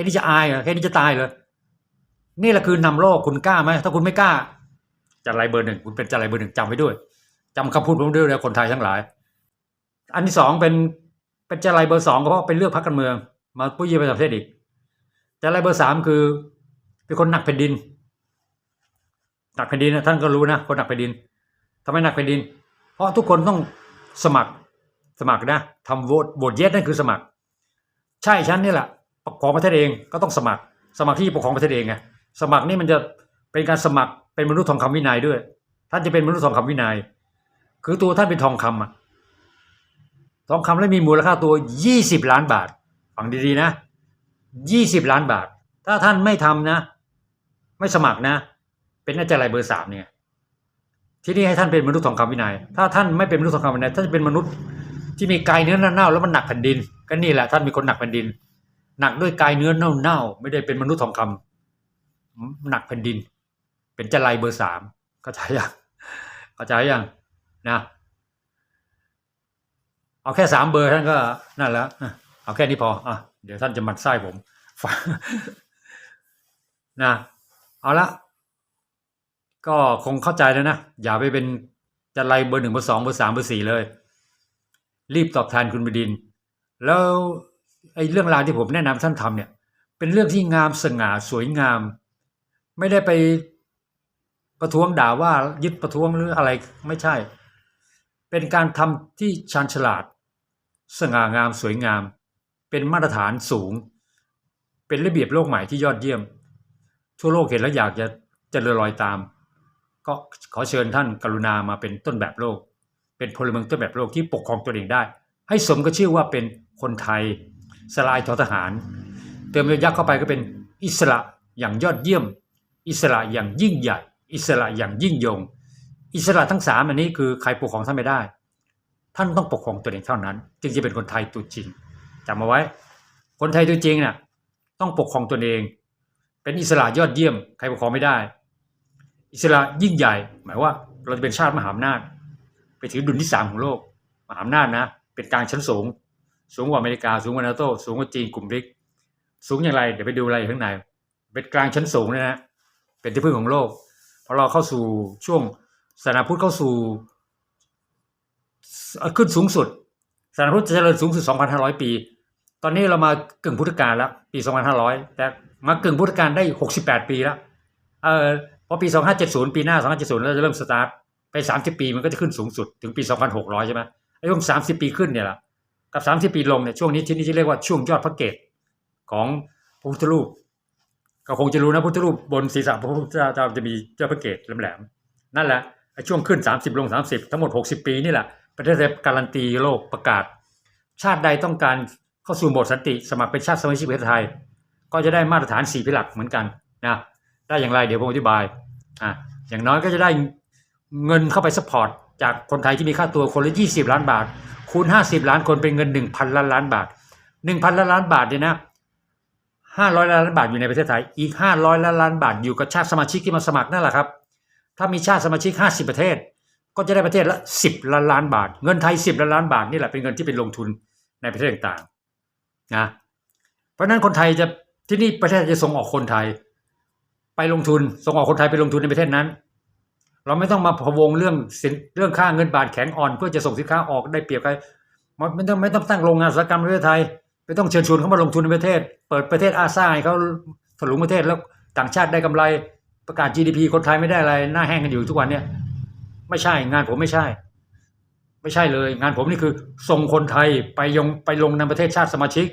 ค่นี้จะอายเหรอแค่นี้จะตายเหรอนี่แหละคือนำโลกคุณกล้าไหมถ้าคุณไม่กล้าจะอะไรเบอร์หนึ่งคุณเป็นจะอะไรเบอร์หนึ่งจำไว้ด้วยจำคำพูดผมด้วยนะคนไทยทั้งหลาย อันที่สองเป็นเป็นจะอะไรเบอร์สองก็เพราะเป็นเลือกพรรคการเมือง มาผู้ยี่ไปต่างประเทศอีกจะอะไรเบอร์สามคือ เป็นคนหนักแผ่นดินหนักแผ่นดินนะท่านก็รู้นะคนหนักแผ่นดินทำไมหนักแผ่นดิน เพราะทุกคนต้องสมัครสมัครนะทำโหวตโหวตเยสนั่นคือสมัคร ใช่ฉันนี่แหละ ปกครองประเทศเองก็ต้องสมัคร สมัครที่ปกครองประเทศเองไงสมัครนี่มันจะเป็นการสมัครเป็นมนุษย์ทองคำวินัยด้วย ท่านจะเป็นมนุษย์ทองคำวินัย คือตัวท่านเป็นทองคำอะทองคำแล้วมีมูลค่าตัวยี่สิบล้านบาทฟังดีๆนะยี่สิบล้านบาท ถ้าท่านไม่ทำนะ ไม่สมัครนะ เป็นอาจารย์ไรเบอร์สามเนี่ยที่นี่ให้ท่านเป็นมนุษย์ทองคำวินัย ถ้าท่านไม่เป็นมนุษย์ทองคำวินัยท่านจะเป็นมนุษย์ที่มีกายเนื้อเน่าแล้วมันหนักแผ่นดิน ก็นี่แหละท่านมีคนหนักแผ่นดิน หนักด้วยกายเนื้อเน่าๆไม่ได้เป็นมนุษย์ทองคำหนักแผ่นดิน เป็นจารายเบอร์สามเข้าใจยังเข้าใจยังนะ เอาแค่สามเบอร์ท่านก็นั่นแล้วเอาแค่นี้พออะเดี๋ยวท่านจะมันไส้ผมฟังนะเอาละก็คงเข้าใจแล้วนะ อย่าไปเป็นจะไลเบอร์หนึ่งเบอร์สองเบอร์สามเบอร์สี่เลย รีบตอบแทนคุณบดิน แล้ว ไอ้เรื่องราวที่ผมแนะนำท่านทำเนี่ย เป็นเรื่องที่งามสง่าสวยงาม ไม่ได้ไปประท้วงด่าว่ายึดประท้วงหรืออะไรไม่ใช่ เป็นการทำที่ชาญฉลาด สง่างามสวยงาม เป็นมาตรฐานสูง เป็นระเบียบโลกใหม่ที่ยอดเยี่ยม ทั่วโลกเห็นแล้วอยากจะเจริญรอยตาม ก็ขอเชิญท่านกรุณามาเป็นต้นแบบโลก เป็นพลเมืองต้นแบบโลกที่ปกครองตัวเองได้ ให้สมกับชื่อว่าเป็นคนไทย สลายทอทหาร เติมยอยักษ์เข้าไปก็เป็นอิสระอย่างยอดเยี่ยม อิสระอย่างยิ่งใหญ่ อิสระอย่างยิ่งยง อิสระทั้งสามอันนี้คือใครปกครองท่านไม่ได้ ท่านต้องปกครองตัวเองเท่านั้น จึงจะเป็นคนไทยตัวจริงจำมาไว้ คนไทยตัวจริงน่ะต้องปกครองตนเอง เป็นอิสระยอดเยี่ยม ใครปกครองไม่ได้ อิสระยิ่งใหญ่ หมายว่าเราจะเป็นชาติมหาอำนาจ ไปถือดุลที่สามของโลก มหาอำนาจนะ เป็นกลางชั้นสูง สูงกว่าอเมริกาสูงกว่านาโต้สูงกว่าจีนกลุ่มบริก สูงอย่างไร เดี๋ยวไปดูอะไรข้างใน เป็นกลางชั้นสูงเลยนะเป็นที่พึ่งของโลกพอเราเข้าสู่ช่วงศาสนาพุทธเข้าสู่ขึ้นสูงสุดศาสนาพุทธจะเจริญสูงสุด 2,500 ปี ตอนนี้เรามากึ่งพุทธกาลแล้วปี 2,500 แต่มากึ่งพุทธกาลได้ 68 ปีแล้วเออพอปี 2570 ปีหน้า 2570เราจะเริ่มสตาร์ทไป 30 ปีมันก็จะขึ้นสูงสุดถึงปี 2,600 ใช่ไหมไอ้ช่วง30 ปีขึ้นเนี่ยแหละ กับ 30 ปีลงเนี่ยช่วงนี้ที่นี่ที่เรียกว่าช่วงยอดพระเกตของพระพุทธรูปก็คงจะรู้นะพุทธรูปบนศีรษะพระพุทธเจ้าจะมียอดพระเกตแหลมๆนั่นแหละช่วงขึ้น 30 ลง 30 ทั้งหมด 60 ปีนี่แหละประเทศไทยการันตีโลกประกาศ ชาติใดต้องการเข้าสู่โหมดสันติ สมัครเป็นชาติสมาชิกประเทศไทย ก็จะได้มาตรฐาน4พิหลักเหมือนกันนะได้อย่างไรเดี๋ยวผมอธิบายอะอย่างน้อยก็จะได้เงินเข้าไปสปอร์ต จากคนไทยที่มีค่าตัวคนละ20 ล้านบาท คูณ 50 ล้านคนเป็นเงิน 1,000 ล้านล้านบาท 1,000 ล้านล้านบาทเนี่ยนะ500 ล้านล้านบาทอยู่ในประเทศไทย อีก 500 ล้านล้านบาทอยู่กับชาติสมาชิกที่มาสมัครนั่นแหละครับ ถ้ามีชาติสมาชิก 50 ประเทศ ก็จะได้ประเทศละ 10 ล้านล้านบาท เงินไทย 10 ล้านล้านบาทนี่แหละเป็นเงินที่เป็นลงทุนในประเทศต่างๆ นะ เพราะนั้นคนไทยจะที่นี่ประเทศจะส่งออกคนไทย ไปลงทุน ส่งออกคนไทยไปลงทุนในประเทศนั้น เราไม่ต้องมาพะวงเรื่องสินเรื่องค่าเงินบาทแข็งอ่อนเพื่อจะส่งสินค้าออกได้เปรียบใครไม่ต้องไม่ต้องตั้งโรงงานอุตสาหกรรมในประเทศไทยไม่ต้องเชิญชวนเขามาลงทุนในประเทศ เปิดประเทศอาซ่าให้เขาถลุงประเทศแล้วต่างชาติได้กำไรประกาศ GDP คนไทยไม่ได้อะไรหน้าแห้งกันอยู่ทุกวันเนี่ยไม่ใช่งานผมไม่ใช่ ไม่ใช่เลย งานผมนี่คือส่งคนไทยไปยงไปลงในประเทศชาติสมาชิก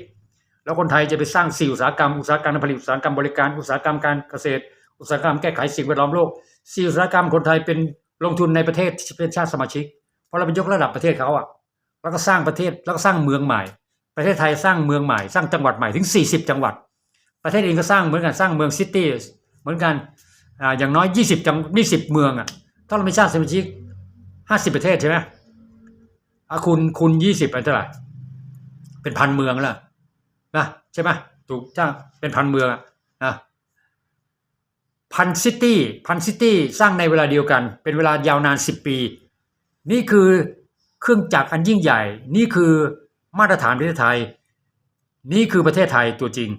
แล้วคนไทยจะไปสร้างสี่อุตสาหกรรมอุตสาหกรรมผลิตอุตสาหกรรมบริการอุตสาหกรรมการเกษตร อุตสาหกรรมแก้ไขสิ่งแวดล้อมโลก สี่อุตสาหกรรมคนไทยเป็นลงทุนในประเทศเป็นชาติสมาชิก เพราะเราเป็นยกระดับประเทศเขาอะแล้วก็สร้างประเทศแล้วก็สร้างเมืองใหม่ ประเทศไทยสร้างเมืองใหม่ สร้างจังหวัดใหม่ถึง 40 จังหวัด ประเทศเองก็สร้างเหมือนกันสร้างเมืองซิตี้เหมือนกันอ่าอย่างน้อย 20จัง20 เมืองอะถ้าเราไม่ชาติสมาชิก 50 ประเทศใช่ไหมอะคุณคุณ20เป็นเท่าไหร่เป็นพันเมืองแล้วนะใช่ไหมถูกจ้างเป็นพันเมืองอะนะ พันซิตี้พันซิตี้สร้างในเวลาเดียวกัน เป็นเวลายาวนาน 10 ปี นี่คือเครื่องจักรอันยิ่งใหญ่ นี่คือมาตรฐานประเทศไทย นี่คือประเทศไทยตัวจริง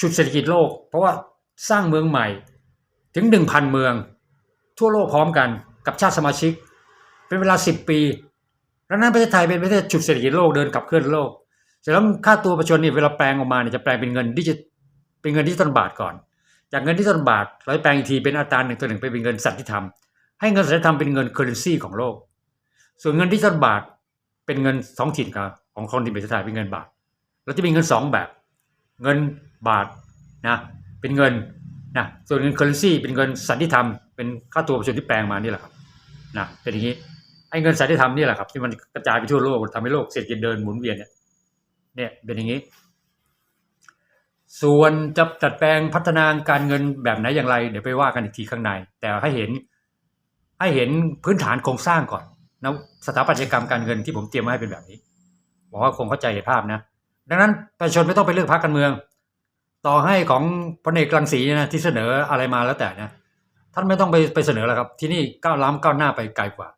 ฉุดเศรษฐกิจโลก เพราะว่าสร้างเมืองใหม่ ถึงหนึ่งพันเมือง ทั่วโลกพร้อมกันกับชาติสมาชิก เป็นเวลาสิบปีดังนั้นประเทศไทยเป็นประเทศฉุดเศรษฐกิจโลกเดินขับเคลื่อนโลกเสร็จแล้วค่าตัวประชาชนเนี่ยเวลาแปลงออกมาเนี่ยจะแปลงเป็นเงินดิจิเป็นเงินดิจิตอลบาทก่อน จากเงินดิจิตอลบาทเราแปลงอีกทีเป็นอัตราหนึ่งต่อหนึ่งไปเป็นเงินสันติธรรมให้เงินสันติธรรมเป็นเงินเคอร์เรนซีของโลก ส่วนเงินดิจิตอลบาทเป็นเงินท้องถิ่นครับของคนที่เประเทศไทยเป็นเงินบาทเราจะมีเงินสองแบบ เงินบาทนะเป็นเงินนะส่วนเงินเคอร์เรนซีเป็นเงินสันติธรรมเป็นค่าตัวประชาชนที่แปลงมานี่แหละครับนะเป็นอย่างนี้ไอ้เงินสันติธรรมนี่แหละครับที่มันกระจายไปทั่วโลกทำให้โลกเศรษฐกิจเดินหมุนเวียนเนี่ยเนี่ยเป็นอย่างนี้ ส่วนจะจัดแปลงพัฒนาการเงินแบบไหนอย่างไร เดี๋ยวไปว่ากันอีกทีข้างใน แต่ให้เห็นให้เห็นพื้นฐานโครงสร้างก่อนนะสถาปัตยกรรมการเงินที่ผมเตรียมมาให้เป็นแบบนี้บอกว่าคงเข้าใจเห็นภาพนะ ดังนั้นประชาชนไม่ต้องไปเลือกพรรคการเมือง ต่อให้ของพลเอกรังสีนะที่เสนออะไรมาแล้วแต่นะท่านไม่ต้องไปไปเสนอแล้วครับ ที่นี่ก้าวล้ำก้าวหน้าไปไกลกว่า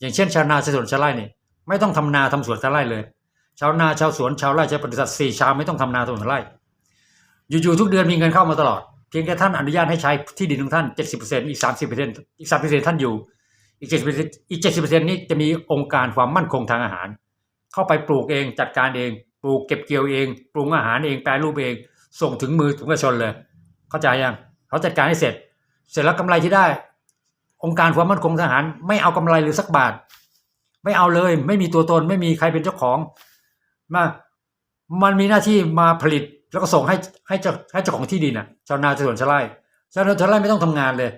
อย่างเช่นชาวนาชาวสวนชาวไร่นี่ไม่ต้องทำนาทำสวนชาวไร่เลย ชาวนาชาวสวนชาวไร่ชาวปศุสัตว์สี่ชาวไม่ต้องทำนาทำสวนไร่ อยู่ๆทุกเดือนมีเงินเข้ามาตลอด เพียงแค่ท่านอนุญาตให้ใช้ที่ดินของท่าน 70%อีก 30%อีก 30%ท่านอยู่ อีก 70%อีก 70%นี้จะมีองค์การความมั่นคงทางอาหาร เข้าไปปลูกเองจัดการเอง ปลูกเก็บเกี่ยวเอง ปรุงอาหารเองแปรรูปเอง ส่งถึงมือถึงประชาชนเลย เข้าใจยังเขาจัดการให้เสร็จ เสร็จแล้วกำไรที่ได้ องค์การความมั่นคงทางอาหาร ไม่เอากำไรหรือสักบาท ไม่เอาเลย ไม่มีตัวตน ไม่มีใครเป็นเจ้าของมามันมีหน้าที่มาผลิต แล้วก็ส่งให้ให้เจ้าให้เจ้าของที่ดินอะชาวนาชาวสวนชาวไร่ชาวนาชาวไร่ไม่ต้องทำงานเลย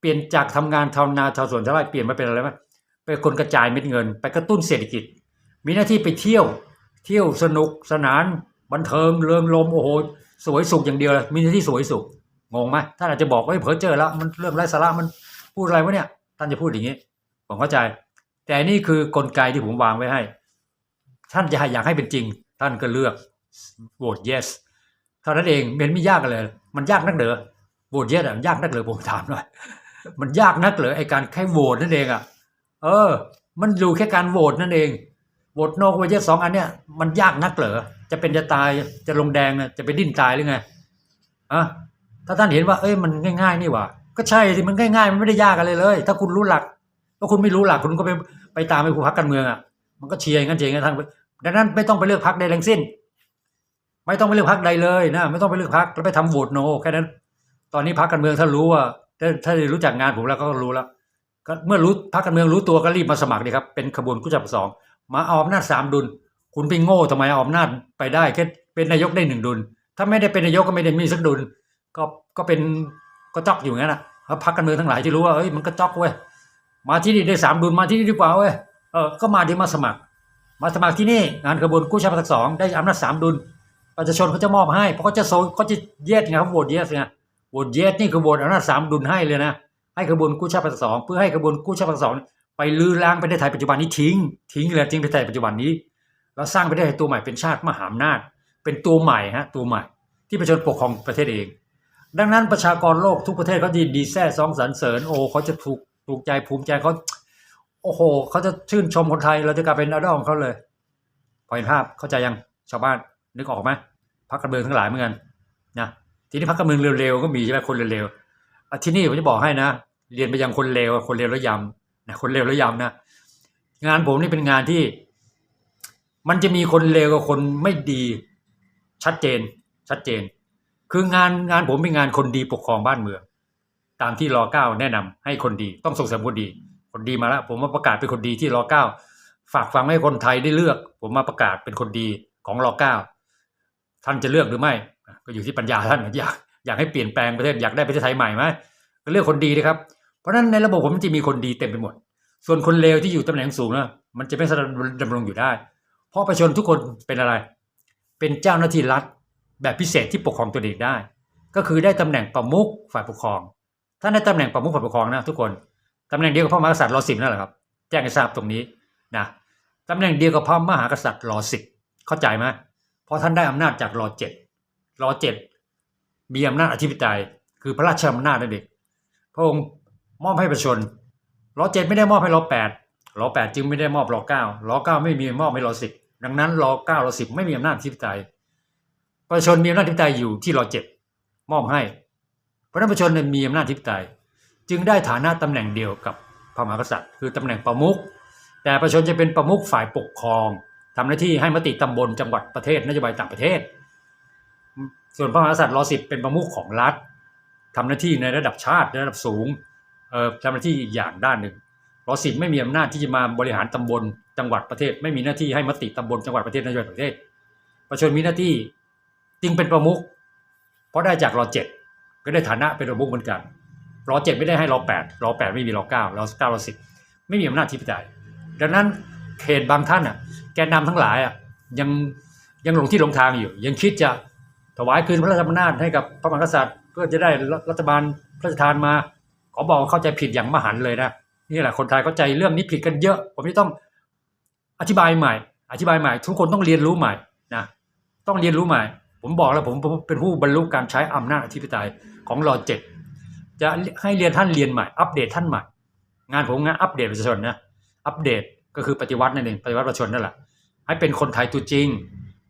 เปลี่ยนจากทำงานชาวนาชาวสวนชาวไร่เปลี่ยนมาเป็นอะไรไหมเป็นคนกระจายเม็ดเงิน ไปกระตุ้นเศรษฐกิจ มีหน้าที่ไปเที่ยว เที่ยวสนุกสนาน บันเทิงเริงรมโอ้โหสวยสุขอย่างเดียวเลยมีหน้าที่สวยสุขงงไหมท่านอาจจะบอกว่าเผลอเจอแล้วมันเรื่องไร้สาระมันพูดอะไรวะเนี่ยท่านจะพูดอย่างนี้ผมเข้าใจ แต่นี่คือกลไกที่ผมวางไว้ให้ ท่านจะอยากให้เป็นจริง ท่านก็เลือกโหวต yes เท่านั้นเองมันไม่ยากเลย มันยากนักเหรอโหวต yes อะมันยากนักเหรอผมถามหน่อยมันยากนักเหรอไอการแค่โหวตนั่นเองอะเออ มันอยู่แค่การโหวตนั่นเองโหวตโนกับเยสสองอันเนี้ยมันยากนักเหรอจะเป็นจะตายจะลงแดงจะไปดิ้นตายหรือไงอะถ้าท่านเห็นว่าเอ้ยมันง่าย ๆ นี่หว่าก็ใช่สิมันง่ายๆมันไม่ได้ยากอะไรเลย ถ้าคุณรู้หลักถ้าคุณไม่รู้หลักคุณก็ไปไปตามไปผูพักการเมืองอะมันก็เชียร์งั้นเชียร์งั้นทางดังนั้นไม่ต้องไปเลือกพักใดทั้งสิ้น ไม่ต้องไปเลือกพักใดเลยนะไม่ต้องไปเลือกพักแล้วไปทำโหวตโนแค่นั้น ตอนนี้พักการเมืองถ้ารู้ว่าถ้าถ้าได้รู้จักงานผมแล้วก็รู้แล้วก็เมื่อรู้พักการเมืองรู้ตัวก็รีบมาสมัครดีครับเป็นขบวนกู้จับสองมาเอาอำนาจสามดุล คุณไปโง่ทำไมเอาอำนาจไปได้แค่เป็นนายกได้หนึ่งดุล ถ้าไม่ได้เป็นนายกก็ไม่ได้มีสักดุล ก็ก็เป็นก็จอกอยู่งั้นอะแล้วพักการเมืองทั้งหลายที่รู้ว่าเอ้ยมันก็จอกเว้ยมาที่นี่ได้สามดุลมาที่นี่ดีกว่าเว้ยเออก็มาดีมาสมัคร มาสมัครที่นี่งานขบวนกู้ชาติสองได้อำนาจสามดุล ประชาชนเขาจะมอบให้ เพราะเขาจะโซเขาจะเย็ดไงครับโหวตเย็ดไงโหวตเย็ดนี่คือโหวตอำนาจสามดุลให้เลยนะ ให้ขบวนกู้ชาติภาคสองเพื่อให้ขบวนกู้ชาติภาคสองไปลื้อล้างประเทศไทยปัจจุบันนี้ทิ้ง ทิ้งเลยทิ้งประเทศไทยปัจจุบันนี้ แล้วสร้างประเทศไทยตัวใหม่เป็นชาติมหาอำนาจ เป็นตัวใหม่ฮะตัวใหม่ ที่ประชาชนปกครองประเทศเอง ดังนั้นประชากรโลกทุกประเทศเขาดีดีแซ่ซองสรรเสริญโอ้เขาจะถูกถูกใจภูมิใจเขาโอ้โหเขาจะชื่นชมคนไทยเราจะกลายเป็นอดอลของเขาเลยพอเห็นภาพเข้าใจยังชาวบ้าน นึกออกไหมพรรคการเมืองทั้งหลายเหมือนกันนะทีนี้พรรคการเมืองเร็วๆก็มีใช่ไหมคนเร็วๆอที่นี่ผมจะบอกให้นะ เรียนไปยังคนเลวคนเลวแล้วยำนะคนเลวแล้วยำนะงานผมนี่เป็นงานที่ มันจะมีคนเลวกับคนไม่ดีชัดเจน ชัดเจน คืองานงานผมเป็นงานคนดีปกครองบ้านเมือง ตามที่รอเก้าแนะนำให้คนดีต้องส่งเสริมคนดี คนดีมาแล้วผมมาประกาศเป็นคนดีที่รอเก้าฝากฟังให้คนไทยได้เลือก ผมมาประกาศเป็นคนดีของรอเก้า ท่านจะเลือกหรือไม่ ก็อยู่ที่ปัญญาท่านอยากอยากให้เปลี่ยนแปลงประเทศอยากได้ประเทศไทยใหม่ไหมก็เลือกคนดีนะครับ เพราะฉะนั้นในระบบผมจะมีคนดีเต็มไปหมด ส่วนคนเลวที่อยู่ตำแหน่งสูงนะมันจะไม่สามารถดำรงอยู่ได้ เพราะประชาชนทุกคนเป็นอะไร เป็นเจ้าหน้าที่รัฐแบบพิเศษที่ปกครองตัวเองได้ ก็คือได้ตำแหน่งประมุขฝ่ายปกครอง ถ้าได้ตำแหน่งประมุขฝ่ายปกครองนะทุกคนตำแหน่งเดียวกับพระมหากษัตริย์รอสิบนั่นแหละครับ แจ้งให้ทราบตรงนี้นะตำแหน่งเดียวกับพระมหากษัตริย์รอสิบเข้าใจไหม เพราะท่านได้อำนาจจากรอเจ็ดรอเจ็ดมีอำนาจอธิปไตย คือพระราชอำนาจนั่นเองพระองค์มอบให้ประชาชนรอเจ็ดไม่ได้มอบให้รอแปดรอแปดจึงไม่ได้มอบรอเก้ารอเก้าไม่มีมอบให้รอสิบดังนั้นรอเก้ารอสิบไม่มีอำนาจอธิปไตยประชาชนมีอำนาจอธิปไตยอยู่ที่รอเจ็ดมอบให้ เพราะนั้นประชาชนมีอำนาจอธิปไตย จึงได้ฐานะตำแหน่งเดียวกับพระมหากษัตริย์ คือตำแหน่งประมุขแต่ประชาชนจะเป็นประมุขฝ่ายปกครอง ทำหน้าที่ให้มติตำบลจังหวัดประเทศนโยบายต่างประเทศ ส่วนพระมหากษัตริย์รอสิบเป็นประมุขของรัฐทำหน้าที่ในระดับชาติในระดับสูงเอ่อทำหน้าที่อีกอย่างด้านหนึ่งรอสิบไม่มีอำนาจที่จะมาบริหารตำบลจังหวัดประเทศ ไม่มีหน้าที่ให้มติตำบลจังหวัดประเทศนโยบายประเทศ ประชาชนมีหน้าที่จึงเป็นประมุขเพราะได้จากรอเจ็ดก็ได้ฐานะเป็นประมุขเหมือนกันรอเจ็ดไม่ได้ให้รอแปดรอแปดไม่มีรอเก้ารอเก้ารอสิบไม่มีอำนาจที่พิจารดังนั้นเขตบางท่านอะ แกนนำทั้งหลายอะยังยังหลงที่หลงทางอยู่ ยังคิดจะถวายคืนพระราชอำนาจให้กับพระมหากษัตริย์เพื่อจะได้รัฐบาลพระราชทานมา ขอบอกเข้าใจผิดอย่างมหันเลยนะนี่แหละคนไทยเข้าใจเรื่องนี้ผิดกันเยอะ ผมจะต้องอธิบายใหม่ อธิบายใหม่ ทุกคนต้องเรียนรู้ใหม่นะต้องเรียนรู้ใหม่ ผมบอกแล้วผมผมเป็นผู้บรรลุการใช้อำนาจอธิปไตยของรอเจ็ดจะให้เรียนท่านเรียนใหม่อัปเดตท่านใหม่ งานผมงานอัปเดตประชาชนนะอัปเดตก็คือปฏิวัตินั่นเองปฏิวัติประชาชนนั่นแหละ ให้เป็นคนไทยตัวจริง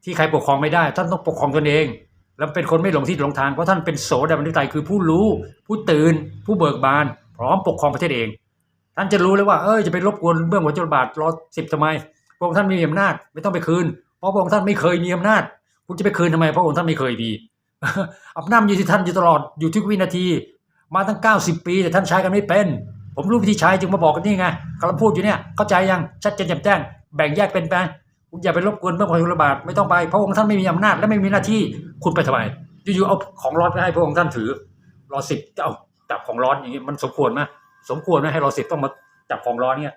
ที่ใครปกครองไม่ได้ ท่านต้องปกครองตนเอง แล้วเป็นคนไม่หลงที่หลงทางเพราะท่านเป็นโสดาบันทิไตยคือผู้รู้ ผู้ตื่น ผู้เบิกบาน พร้อมปกครองประเทศเอง ท่านจะรู้เลยว่าเอ้ยจะไปรบกวนเบื้องหัวจรบาทรอสิบทำไมพระองค์ท่านมีอำนาจไม่ต้องไปคืน เพราะพระองค์ท่านไม่เคยมีอำนาจ คุณจะไปคืนทำไมเพราะพระองค์ท่านไม่เคยมีอำนาจอยู่ที่ท่านอยู่ตลอดอยู่ทุกวินาที มาตั้งเก้าสิบปีแต่ท่านใช้กันไม่เป็น ผมรู้วิธีใช้จึงมาบอกกันนี่ไงกำลังพูดอยู่เนี่ยเข้าใจยังชัดเจนแจ่มแจ้งแบ่งแยกเป็นไป คุณอย่าไปรบกวนเรื่องของระบาดไม่ต้องไปพระองค์ท่านไม่มีอำนาจและไม่มีหน้าที่คุณไปทำไมอยู่ๆเอาของร้อนไปให้พระองค์ท่านถือ รอสิบจะเอาจับของร้อนอย่างนี้มันสมควรไหมสมควรไหมให้รอสิบต้องมาจับของร้อนเนี่ย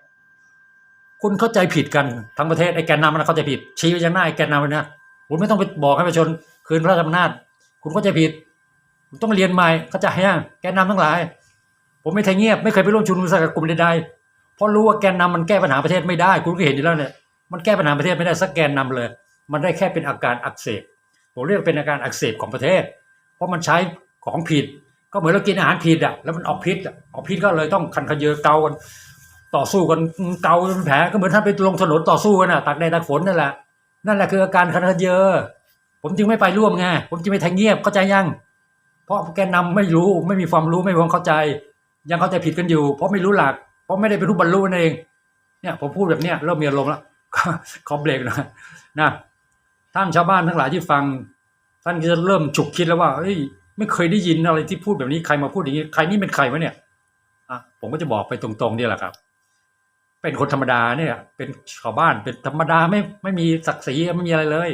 คุณเข้าใจผิดกันทั้งประเทศไอ้แกนนำมันเข้าใจผิด ชี้ไปยังหน้าไอ้แกนนำเลยนะคุณไม่ต้องไปบอกให้ประชาชนคืนพระราชอำนาจ คุณเข้าใจผิดคุณต้องเรียนใหม่เข้าใจยังแกนนำทั้งหลาย ผมไม่เคยเงียบไม่เคยไปร่วมชุมนุมกับกลุ่มใดๆเพราะรู้ว่าแกนนำมันแก้ปัญหาประเทศไม่ได้ คุณก็เห็นอยู่แล้วเนี่ย มันแก้ปัญหาประเทศไม่ได้สักแกนนำเลย มันได้แค่เป็นอาการอักเสบผมเรียกเป็นอาการอักเสบของประเทศ เพราะมันใช้ของผิด ก็เหมือนเรากินอาหารผิดอะแล้วมันออกพิษอะออกพิษก็เลยต้องคันขยเยอเกากันต่อสู้กันเกาเป็นแผลก็เหมือนท่านไปลงถนนต่อสู้กันน่ะตากแดดตากฝนนั่นแหละนั่นแหละคืออาการคันขยเยอผมจึงไม่ไปร่วมไงผมจึงไม่ทงเงียบเข้าใจยัง เพราะแกนนำไม่รู้ไม่มีความรู้ไม่มีความเข้าใจ ยังเข้าใจผิดกันอยู่ เพราะไม่รู้หลัก เพราะไม่ได้เป็นผู้บรรลุนั่นเองเนี่ยผมพูดแบบเนี้ยเริ่มมีอารมณ์แล้ว ขอเบรกหนะนะท่านชาวบ้านทั้งหลายที่ฟัง ท่านก็จะเริ่มฉุกคิดแล้วว่าเฮ้ยไม่เคยได้ยินอะไรที่พูดแบบนี้ใครมาพูดอย่างนี้ใครนี่เป็นใครวะเนี่ยอะผมก็จะบอกไปตรงๆนี่แหละครับ เป็นคนธรรมดาเนี่ย เป็นชาวบ้านเป็นธรรมดาไม่ไม่มีศักดิ์ศรีไม่มีอะไรเลย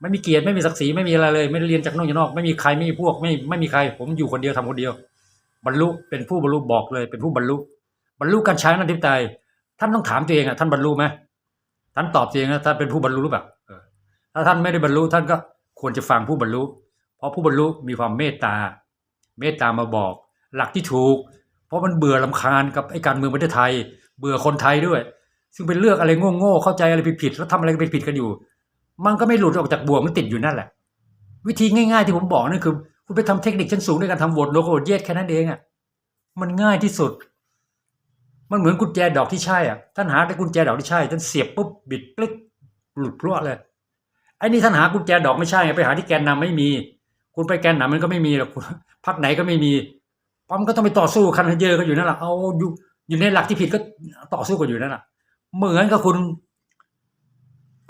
ไม่มีเกียรติไม่มีศักดิ์ศรีไม่มีอะไรเลย ไม่ได้เรียนจากนอกจากนอก ไม่มีใครไม่มีพวกไม่ไม่มีใคร ผมอยู่คนเดียวทำคนเดียว บรรลุเป็นผู้บรรลุบอกเลย เป็นผู้บรรลุบรรลุการใช้นันทิพย์ใจท่านต้องถามตัวเองอะท่านบรรลุไหม ท่านตอบเองนะท่านเป็นผู้บรรลุหรือเปล่าถ้าท่านไม่ได้บรรลุท่านก็ควรจะฟังผู้บรรลุ เพราะผู้บรรลุมีความเมตตา เมตตามาบอก หลักที่ถูก เพราะมันเบื่อลำคาญกับไอ้การเมืองประเทศไทย เบื่อคนไทยด้วย ซึ่งเป็นเลือกอะไรโง่ๆเข้าใจอะไรผิดๆแล้วทำอะไรผิดๆกันอยู่ มันก็ไม่หลุดออกจากบ่วงมันติดอยู่นั่นแหละ วิธีง่ายๆที่ผมบอกนั่นคือ คุณไปทำเทคนิคชั้นสูงด้วยการทำโหวตโลโก้เยสแค่นั้นเองอะมันง่ายที่สุด มันเหมือนกุญแจดอกที่ใช่อะท่านหาได้กุญแจดอกที่ใช่ท่านเสียบปุ๊บบิดปลึกหลุดพรวดเลยไอ้นี่ท่านหากุญแจดอกไม่ใช่ไปหาที่แกนนำไม่มี คุณไปแกนนำมันก็ไม่มีหรอกพักไหนก็ไม่มีปั๊มก็ต้องไปต่อสู้คันเยอะก็อยู่นั่นแหละเอาอยู่อยู่ในหลักที่ผิดก็ต่อสู้กันอยู่นั่นแหละเหมือนกับคุณ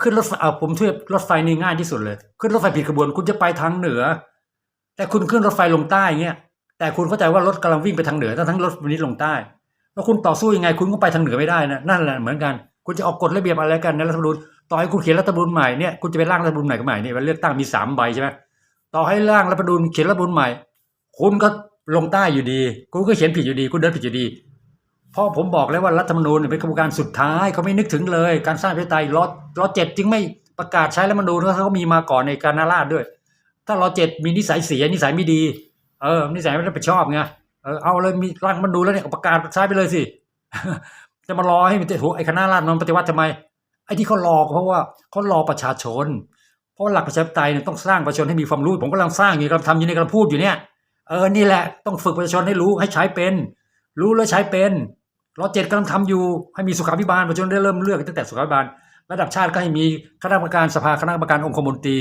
ขึ้นรถไฟเอาผมเทียบรถไฟนี่ง่ายที่สุดเลย ขึ้นรถไฟผิดขบวน คุณจะไปทางเหนือ แต่คุณขึ้นรถไฟลงใต้เงี้ยแต่คุณเข้าใจว่ารถกำลังวิ่งไปทางเหนือทั้งทั้งรถวันนี้ลงใต้ แล้วคุณต่อสู้ยังไง คุณก็ไปทางเหนือไม่ได้นะนั่นแหละเหมือนกัน คุณจะออกกฎระเบียบอะไรกันในรัฐธรรมนูญต่อให้คุณเขียนรัฐธรรมนูญใหม่เนี่ยคุณจะไปร่างรัฐธรรมนูญใหม่ก็ใหม่เนี่ยเลือกตั้งมีสามใบใช่ไหมต่อให้ร่างรัฐธรรมนูญเขียนรัฐธรรมนูญใหม่ คุณก็ลงใต้อยู่ดี คุณก็เขียนผิดอยู่ดี คุณเดินผิดอยู่ดีเพราะผมบอกแล้วว่ารัฐธรรมนูญเป็นกระบวนการสุดท้ายเขาไม่นึกถึงเลย การสร้างประชาธิปไตยรอรอเจ็ดจึงไม่ประกาศใช้รัฐธรรมนูญเพราะเขามีมาก่อนในการนาราชด้วย ถ้ารอเจ็ดมีนิสัยเสียนิสัยไม่ดีเออนิสัยไม่ได้ไปชอบไง เออเอาเลยมีร่างรัฐธรรมนูแล้วเนี่ยประกาศใช้ไปเลยสิจะมารอให้มันโหไอ้คณะราษฎรมันปฏิวัติทำไมไอ้ที่เขารอเพราะว่าเขารอประชาชน เพราะหลักประชาธิปไตยเนี่ยต้องสร้างประชาชนให้มีความรู้ ผมกำลังสร้างอยู่กำลังทำอยู่ในกำลังพูดอยู่เนี่ยเออนี่แหละต้องฝึกประชาชนให้รู้ให้ใช้เป็น รู้แล้วใช้เป็นรอเจ็ดกำลังทำอยู่ให้มีสุขาภิบาลประชาชนได้เริ่มเลือกตั้งแต่สุขาภิบาลระดับชาติก็ให้มีคณะกรรมการสภาคณะกรรมการองคมนตรี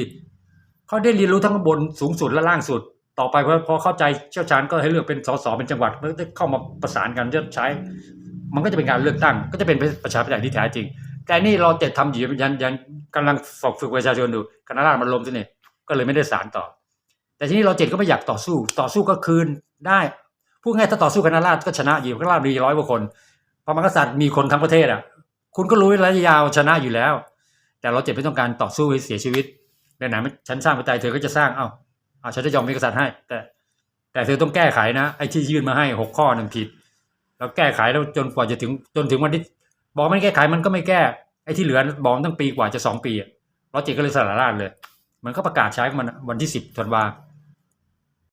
เขาได้เรียนรู้ทั้งบนสูงสุดและล่างสุด ต่อไปพอพอเข้าใจเชี่ยวชาญก็ให้เลือกเป็นสสเป็นจังหวัดแล้วจะเข้ามาประสานกันจะใช้ มันก็จะเป็นการเลือกตั้ง ก็จะเป็นประชาธิปไตยที่แท้จริง แต่นี่เราเจ็ดทำอยู่ยันยันกำลังฝึกฝึกประชาชนดูคณะราษฎรมันลมซะนี่ก็เลยไม่ได้สารต่อ แต่ทีนี้เราเจ็ดก็ไม่อยากต่อสู้ ต่อสู้ก็คืนได้พูดง่ายถ้าต่อสู้คณะราษฎรก็ชนะอยู่คณะราษฎรมีร้อยกว่าคนพระมหากษัตริย์มีคนทั้งประเทศอะ คุณก็รู้ระยะยาวชนะอยู่แล้ว แต่เราเจ็ดไม่ต้องการต่อสู้ให้เสียชีวิตในไหนฉันสร้างประชาธิปไตยเธอก็จะสร้างเอ้า อาฉันจะยอมเป็นกษัตริย์ให้ แต่ แต่เธอต้องแก้ไขนะไอ้ที่ยื่นมาให้หกข้อหนึ่งผิด แล้วแก้ไขแล้วจนกว่าจะถึงจนถึงวันที่บอกไม่แก้ไขมันก็ไม่แก้ไอ้ที่เหลือบอกตั้งปีกว่าจะสองปีเราเจ็ดก็เลยสารราชเลย มันก็ประกาศใช้มันวันที่สิบธันวา